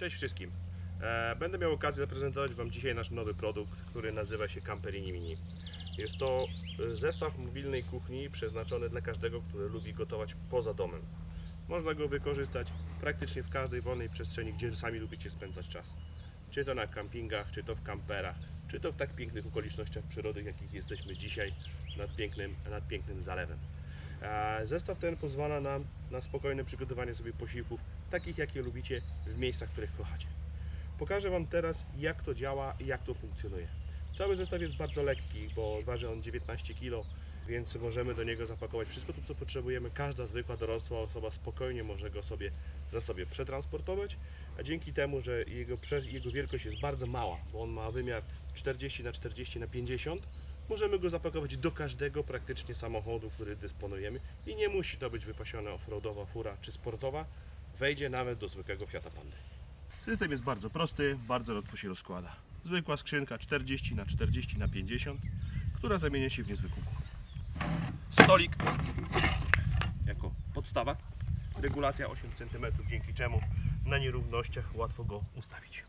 Cześć wszystkim. E, Będę miał okazję zaprezentować Wam dzisiaj nasz nowy produkt, który nazywa się Camperini Mini. Jest to e, zestaw mobilnej kuchni przeznaczony dla każdego, który lubi gotować poza domem. Można go wykorzystać praktycznie w każdej wolnej przestrzeni, gdzie sami lubicie spędzać czas. Czy to na kampingach, czy to w kamperach, czy to w tak pięknych okolicznościach przyrody, jakich jesteśmy dzisiaj nad pięknym, nad pięknym zalewem. Zestaw ten pozwala nam na spokojne przygotowanie sobie posiłków, takich jakie lubicie, w miejscach, których kochacie. Pokażę Wam teraz, jak to działa i jak to funkcjonuje. Cały zestaw jest bardzo lekki, bo waży on 19 kg, więc możemy do niego zapakować wszystko to, co potrzebujemy. Każda zwykła dorosła osoba spokojnie może go sobie za sobie przetransportować, a dzięki temu, że jego, jego wielkość jest bardzo mała, bo on ma wymiar 40 na 40 na 50, możemy go zapakować do każdego praktycznie samochodu, który dysponujemy i nie musi to być wypasiona offroadowa fura czy sportowa, wejdzie nawet do zwykłego Fiata Pandy. System jest bardzo prosty, bardzo łatwo się rozkłada. Zwykła skrzynka 40 na 40 na 50, która zamienia się w niezwykłą kuchnię. Stolik jako podstawa. Regulacja 8 cm, dzięki czemu na nierównościach łatwo go ustawić.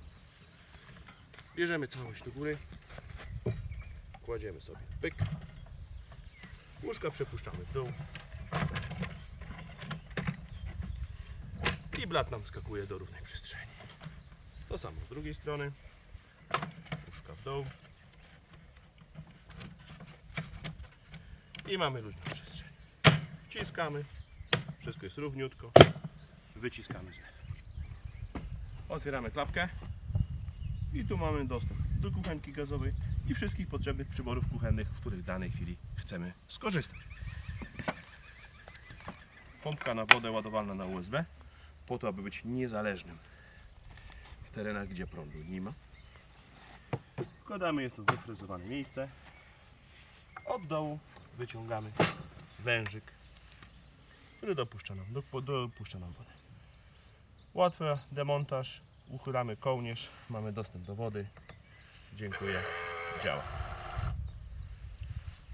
Bierzemy całość do góry, kładziemy sobie. Pyk, łóżka przepuszczamy w dół. I blat nam skakuje do równej przestrzeni. To samo z drugiej strony, łóżka w dół. I mamy luźną przestrzeń. Wciskamy, wszystko jest równiutko, wyciskamy zlew. Otwieramy klapkę. I tu mamy dostęp do kuchenki gazowej i wszystkich potrzebnych przyborów kuchennych, w których w danej chwili chcemy skorzystać. Pompka na wodę ładowalna na USB, po to, aby być niezależnym w terenach, gdzie prądu nie ma. Wkładamy je w wyfrezowane miejsce. Od dołu wyciągamy wężyk, który dopuszcza nam, do, dopuszcza nam wodę. Łatwy demontaż, uchylamy kołnierz, mamy dostęp do wody. Dziękuję, działa.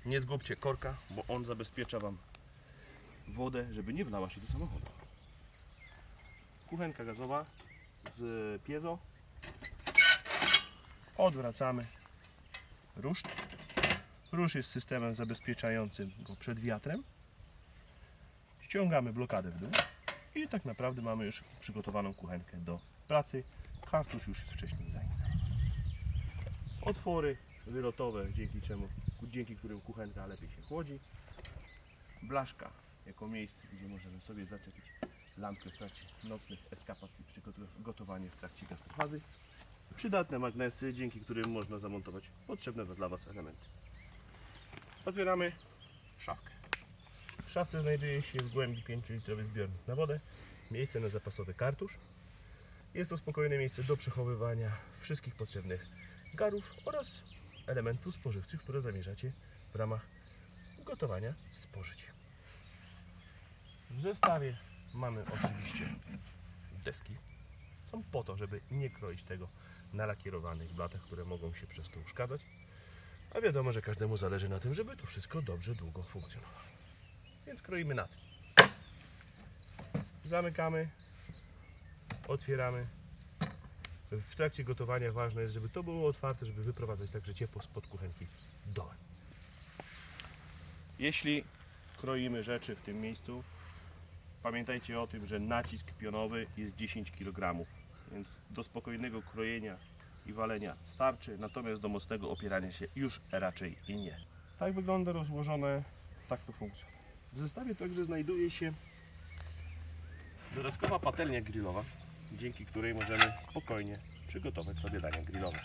Nie zgubcie korka, bo on zabezpiecza Wam wodę, żeby nie wlała się do samochodu. Kuchenka gazowa z piezo. Odwracamy ruszt. Róż jest systemem zabezpieczającym go przed wiatrem. Ściągamy blokadę w dół i tak naprawdę mamy już przygotowaną kuchenkę do pracy. Kartusz już jest wcześniej zainstalowany. Otwory wylotowe, dzięki czemu, dzięki którym kuchenka lepiej się chłodzi. Blaszka jako miejsce, gdzie możemy sobie zaczepić lampkę w trakcie nocnych eskapad i przygotowanie w trakcie gastrofazy. Przydatne magnesy, dzięki którym można zamontować potrzebne dla Was elementy. Otwieramy szafkę. W szafce znajduje się w głębi 5-litrowy zbiornik na wodę, miejsce na zapasowy kartusz. Jest to spokojne miejsce do przechowywania wszystkich potrzebnych garów oraz elementów spożywczych, które zamierzacie w ramach gotowania spożyć. W zestawie mamy oczywiście deski. Są po to, żeby nie kroić tego na lakierowanych blatach, które mogą się przez to uszkadzać. A wiadomo, że każdemu zależy na tym, żeby to wszystko dobrze, długo funkcjonowało. Więc kroimy na tym. Zamykamy, otwieramy. W trakcie gotowania ważne jest, żeby to było otwarte, żeby wyprowadzać także ciepło spod kuchenki dołem. Jeśli kroimy rzeczy w tym miejscu, pamiętajcie o tym, że nacisk pionowy jest 10 kg, więc do spokojnego krojenia i walenia starczy, natomiast do mocnego opierania się już raczej i nie. Tak wygląda rozłożone, tak to funkcjonuje. W zestawie także znajduje się dodatkowa patelnia grillowa, dzięki której możemy spokojnie przygotować sobie dania grillowe.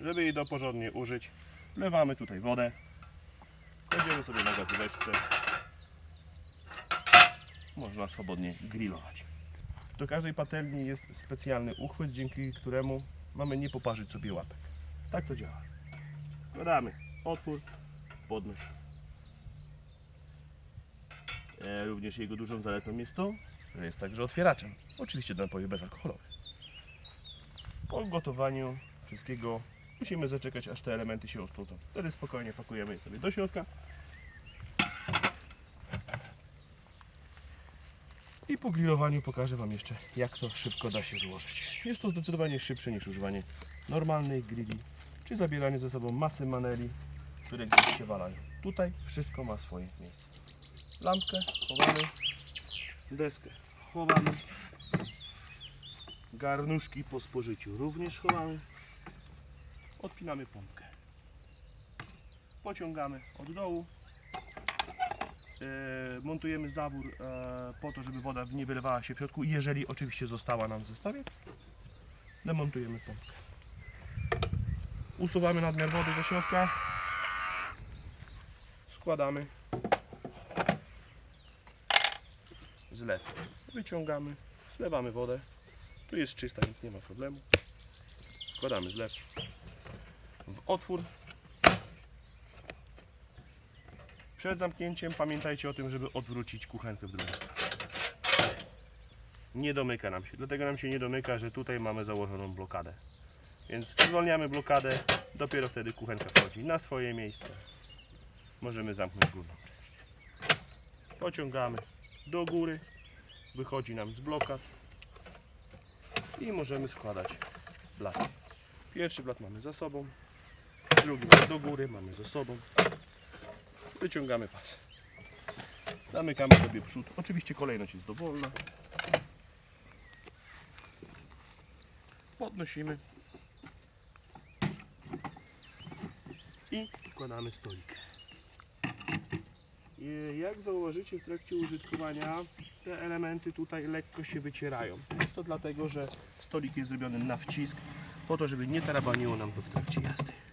Żeby jej do porządnie użyć, wlewamy tutaj wodę, kładziemy sobie na gazóweczce, można swobodnie grillować. Do każdej patelni jest specjalny uchwyt, dzięki któremu mamy nie poparzyć sobie łapek. Tak to działa. Dodamy otwór, podnoś. E, również jego dużą zaletą jest to, że jest także otwieraczem. Oczywiście do napojów bezalkoholowych. Po gotowaniu wszystkiego musimy zaczekać, aż te elementy się ostudzą. Wtedy spokojnie pakujemy je sobie do środka. I po grillowaniu pokażę Wam jeszcze, jak to szybko da się złożyć. Jest to zdecydowanie szybsze niż używanie normalnych grilli, czy zabieranie ze sobą masy maneli, które gdzieś się walają. Tutaj wszystko ma swoje miejsce. Lampkę chowamy, deskę chowamy, garnuszki po spożyciu również chowamy. Odpinamy pompkę. Pociągamy od dołu. E, montujemy zawór e, po to, żeby woda nie wylewała się w środku. Jeżeli oczywiście została nam w zestawie, demontujemy pompkę. Usuwamy nadmiar wody ze środka. Składamy. Zlew. Wyciągamy. Zlewamy wodę. Tu jest czysta, więc nie ma problemu. Wkładamy zlew w otwór. Przed zamknięciem pamiętajcie o tym, żeby odwrócić kuchenkę w drugą. Nie domyka nam się. Dlatego nam się nie domyka, że tutaj mamy założoną blokadę. Więc zwolniamy blokadę, dopiero wtedy kuchenka wchodzi na swoje miejsce. Możemy zamknąć górną część. Pociągamy do góry, wychodzi nam z blokad i możemy składać blat. Pierwszy blat mamy za sobą, drugi do góry mamy za sobą. Wyciągamy pas. Zamykamy sobie przód. Oczywiście kolejność jest dowolna. Podnosimy. I wkładamy stolik. Jak zauważycie w trakcie użytkowania, te elementy tutaj lekko się wycierają. Jest to dlatego, że stolik jest zrobiony na wcisk, po to, żeby nie tarabaniło nam to w trakcie jazdy.